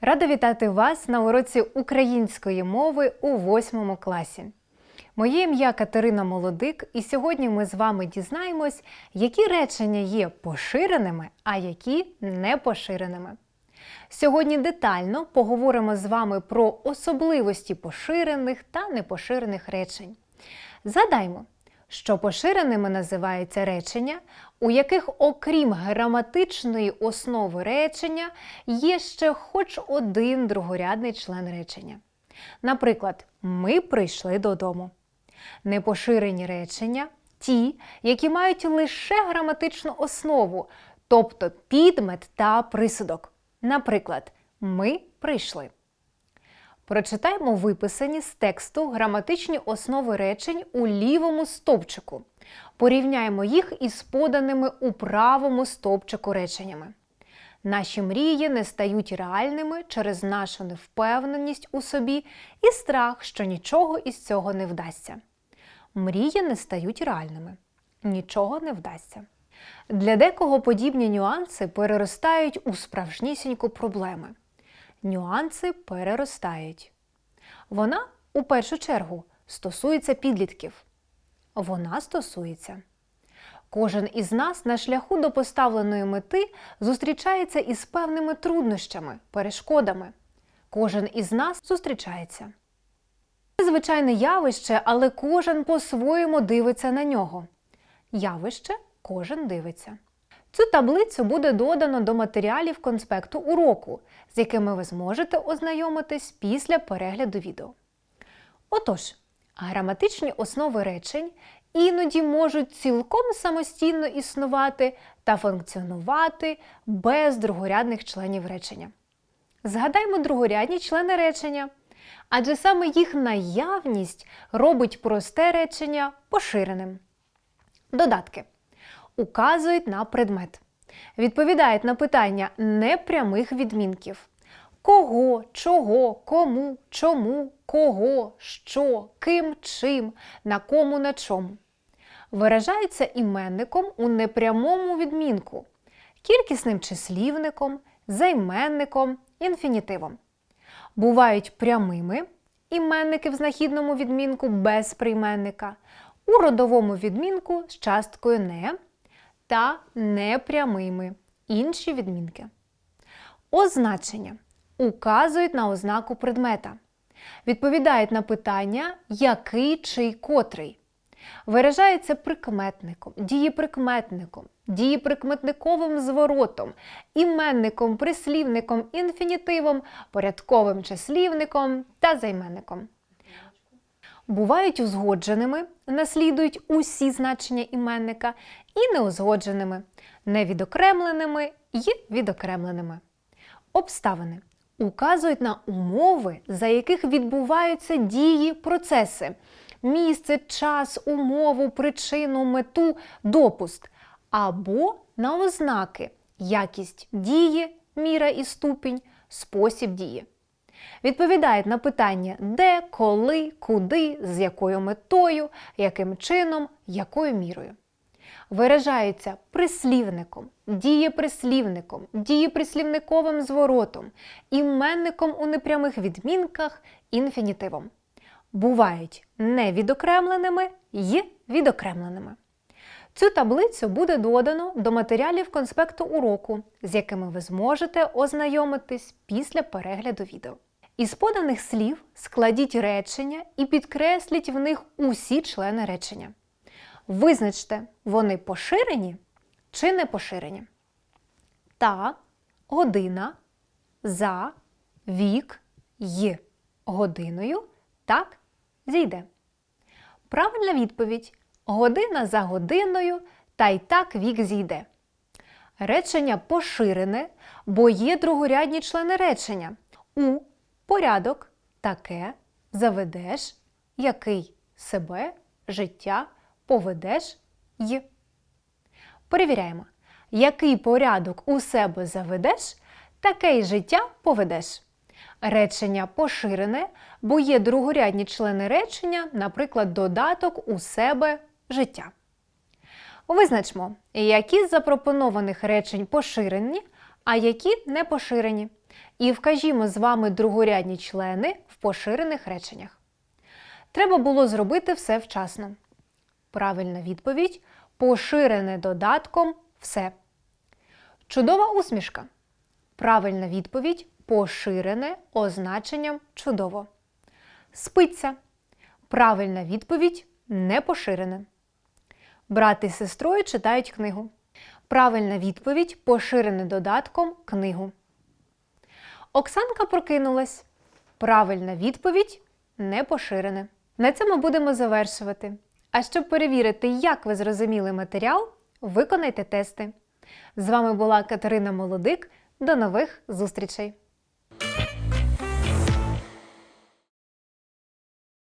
Рада вітати вас на уроці української мови у восьмому класі. Моє ім'я Катерина Молодик, і сьогодні ми з вами дізнаємось, які речення є поширеними, а які непоширеними. Сьогодні детально поговоримо з вами про особливості поширених та непоширених речень. Згадаймо, що поширеними називаються речення, у яких, окрім граматичної основи речення, є ще хоч один другорядний член речення. Наприклад, ми прийшли додому. Непоширені речення ті, які мають лише граматичну основу, тобто підмет та присудок. Наприклад, ми прийшли. Прочитаємо виписані з тексту граматичні основи речень у лівому стовпчику. Порівняємо їх із поданими у правому стовпчику реченнями. Наші мрії не стають реальними через нашу невпевненість у собі і страх, що нічого із цього не вдасться. Мрії не стають реальними. Нічого не вдасться. Для декого подібні нюанси переростають у справжнісіньку проблеми. Нюанси переростають. Вона у першу чергу стосується підлітків. Вона стосується. Кожен із нас на шляху до поставленої мети зустрічається із певними труднощами, перешкодами. Кожен із нас зустрічається. Це звичайне явище, але кожен по-своєму дивиться на нього. Явище кожен дивиться. Цю таблицю буде додано до матеріалів конспекту уроку, з якими ви зможете ознайомитись після перегляду відео. Отож, граматичні основи речень іноді можуть цілком самостійно існувати та функціонувати без другорядних членів речення. Згадаймо другорядні члени речення, адже саме їх наявність робить просте речення поширеним. Додатки указують на предмет, відповідають на питання непрямих відмінків. Кого, чого, кому, чому, кого, що, ким, чим, на кому, на чому. Виражаються іменником у непрямому відмінку, кількісним числівником, займенником, інфінітивом. Бувають прямими іменники в знахідному відмінку без прийменника, у родовому відмінку з часткою не та непрямими інші відмінки. Означення указують на ознаку предмета, відповідають на питання який чи котрий. Виражається прикметником, дієприкметником, дієприкметниковим зворотом, іменником, прислівником, інфінітивом, порядковим числівником та займенником. Бувають узгодженими, наслідують усі значення іменника, і неузгодженими, невідокремленими і відокремленими. Обставини указують на умови, за яких відбуваються дії, процеси, місце, час, умову, причину, мету, допуск, або на ознаки, якість дії, міра і ступінь, спосіб дії. Відповідають на питання де, коли, куди, з якою метою, яким чином, якою мірою. Виражаються прислівником, дієприслівником, дієприслівниковим зворотом, іменником у непрямих відмінках, інфінітивом. Бувають невідокремленими й відокремленими. Цю таблицю буде додано до матеріалів конспекту уроку, з якими ви зможете ознайомитись після перегляду відео. Із поданих слів складіть речення і підкресліть в них усі члени речення. Визначте, вони поширені чи не поширені. Та, година, за, вік, й. Годиною так зійде. Правильна відповідь година за годиною та й так вік зійде. Речення поширене, бо є другорядні члени речення. У порядок, таке, заведеш, який себе, життя, поведеш й. Перевіряємо, який порядок у себе заведеш, таке й життя поведеш. Речення поширене, бо є другорядні члени речення, наприклад, додаток у себе життя. Визначмо, які з запропонованих речень поширені, а які не поширені. І вкажімо з вами другорядні члени в поширених реченнях. Треба було зробити все вчасно. Правильна відповідь поширене додатком все. Чудова усмішка. Правильна відповідь поширене означенням чудово. Спиться. Правильна відповідь не поширене. Брат і сестрою читають книгу. Правильна відповідь поширене додатком книгу. Оксанка прокинулась. Правильна відповідь не поширене. На цьому будемо завершувати. А щоб перевірити, як ви зрозуміли матеріал, виконайте тести. З вами була Катерина Молодик. До нових зустрічей!